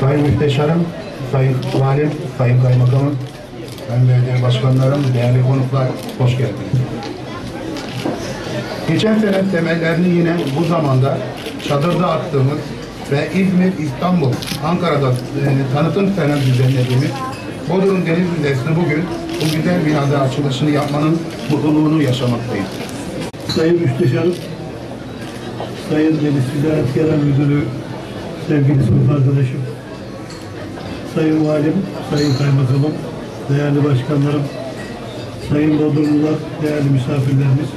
Sayın Müsteşarım, Sayın Valim, Sayın Kaymakamım, Sayın Belediye Başkanlarım, değerli konuklar, hoş geldiniz. Geçen sene temellerini yine bu zamanda çadırda attığımız ve İzmir, İstanbul, Ankara'da e, tanıtım senem düzenlediğimiz Bodrum Deniz Müzesi'ni bugün bu güzel binada açılışını yapmanın mutluluğunu yaşamaktayız. Sayın Müsteşarım, Sayın Deniz Ticaret Genel Müdürü, sevgili sınıf arkadaşım, Sayın Valim, Sayın Kaymakamım, değerli başkanlarım, Sayın Bodrumlular, değerli misafirlerimiz.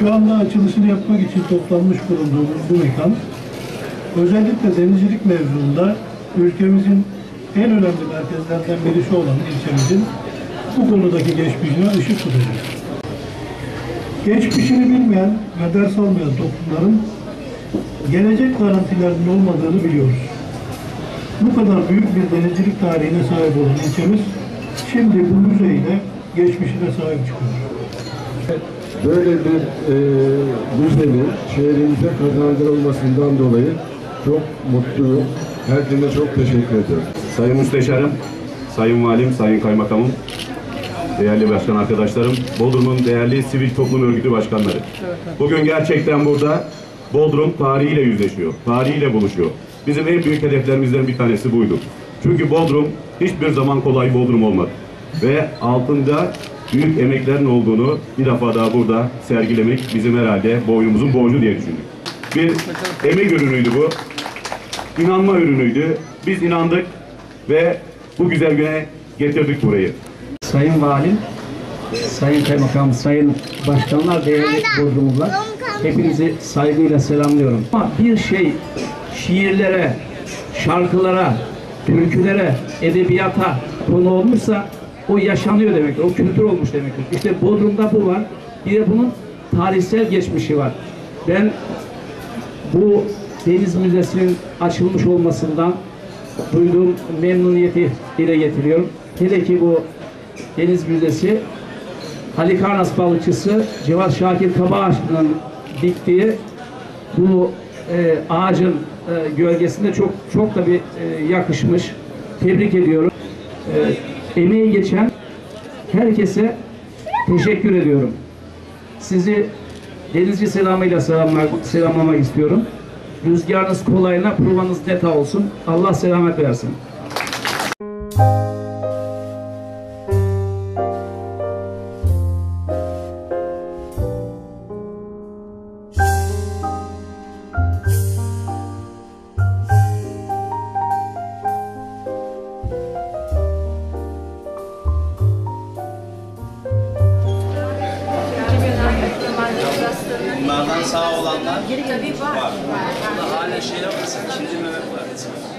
Şu anda açılışını yapmak için toplanmış bulunduğumuz bu mekan, özellikle denizcilik mevzuunda ülkemizin en önemli merkezlerden birisi olan ilçemizin bu konudaki geçmişine ışık tutacak. Geçmişini bilmeyen ve ders almayan toplumların gelecek garantilerinin olmadığını biliyoruz. Bu kadar büyük bir denizcilik tarihine sahip olan ilçemiz şimdi bu müzeyle geçmişine sahip çıkıyor. Böyle bir e, müzenin şehrimize kazandırılmasından dolayı çok mutluyum. Herkese çok teşekkür ediyorum. Sayın Müsteşarım, Sayın Valim, Sayın Kaymakamım, değerli başkan arkadaşlarım, Bodrum'un değerli sivil toplum örgütü başkanları. Bugün gerçekten burada Bodrum tarihiyle yüzleşiyor, tarihiyle buluşuyor. Bizim en büyük hedeflerimizden bir tanesi buydu. Çünkü Bodrum hiçbir zaman kolay Bodrum olmadı. Ve altında büyük emeklerin olduğunu bir defa daha burada sergilemek bizim herhalde boynumuzun borcu diye düşündük. Bir emek ürünüydü bu inanma ürünüydü. Biz inandık ve bu güzel güne getirdik burayı. Sayın Valim, Sayın Kaymakam, Sayın Başkanlar, değerli Bodrumlular, hepinizi saygıyla selamlıyorum. Ama bir şey şiirlere, şarkılara, türkülere, edebiyata konu olmuşsa o yaşanıyor demektir, o kültür olmuş demektir. İşte Bodrum'da bu var, bir de bunun tarihsel geçmişi var. Ben bu Deniz Müzesi'nin açılmış olmasından duyduğum memnuniyeti dile getiriyorum. Hele ki bu Deniz Müzesi Halikarnas balıkçısı Cevat Şakir Kabağaç'ın diktiği bu e, ağacın e, gölgesinde çok çok da bir e, yakışmış. Tebrik ediyorum. E, emeği geçen herkese teşekkür ediyorum. Sizi denizci selamıyla selamlamak, selamlamak istiyorum. Rüzgarınız kolayına, provanız neta olsun. Allah selamet versin. Bunlardan sağ olanlar tabii var. Burada hala şeyler var. İkinci Mehmet var.